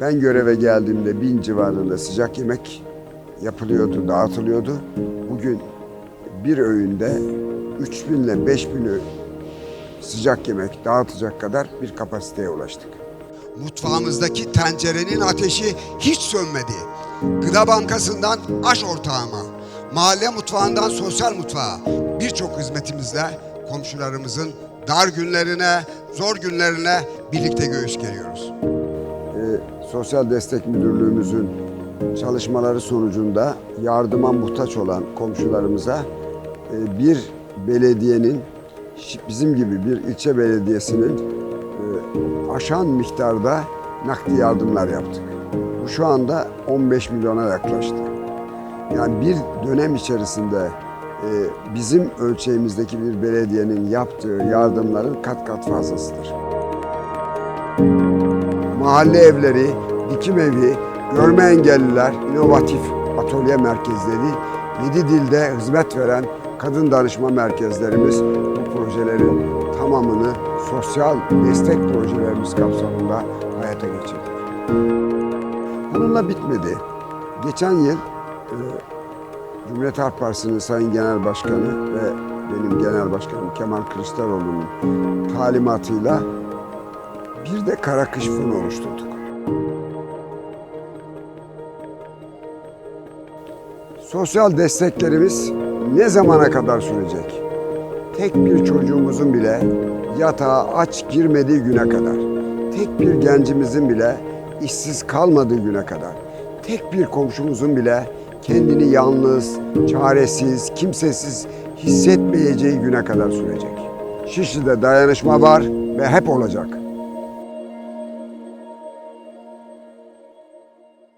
Ben göreve geldiğimde bin civarında sıcak yemek yapılıyordu, dağıtılıyordu. Bugün bir öğünde 3000 ile 5000 ö- sıcak yemek dağıtacak kadar bir kapasiteye ulaştık. Mutfağımızdaki tencerenin ateşi hiç sönmedi. Gıda Bankası'ndan aş ortağıma, mahalle mutfağından sosyal mutfağa birçok hizmetimizle komşularımızın dar günlerine, zor günlerine birlikte göğüs geriyoruz. Sosyal Destek Müdürlüğümüzün çalışmaları sonucunda yardıma muhtaç olan komşularımıza e, bir belediyenin bizim gibi bir ilçe belediyesinin e, aşan miktarda nakdi yardımlar yaptık. Bu şu anda 15 milyona yaklaştı. Yani bir dönem içerisinde e, bizim ölçeğimizdeki bir belediyenin yaptığı yardımların kat kat fazlasıdır mahalle evleri, dikim evi, görme engelliler, inovatif atölye merkezleri, yedi dilde hizmet veren kadın danışma merkezlerimiz bu projelerin tamamını sosyal destek projelerimiz kapsamında hayata geçirdik. Bununla bitmedi. Geçen yıl e, Cumhuriyet Halk Partisi'nin Sayın Genel Başkanı ve benim Genel Başkanım Kemal Kılıçdaroğlu'nun talimatıyla bir de kara kış fonu oluşturduk. Sosyal desteklerimiz ne zamana kadar sürecek? Tek bir çocuğumuzun bile yatağa aç girmediği güne kadar, tek bir gencimizin bile işsiz kalmadığı güne kadar, tek bir komşumuzun bile kendini yalnız, çaresiz, kimsesiz hissetmeyeceği güne kadar sürecek. Şişli'de dayanışma var ve hep olacak.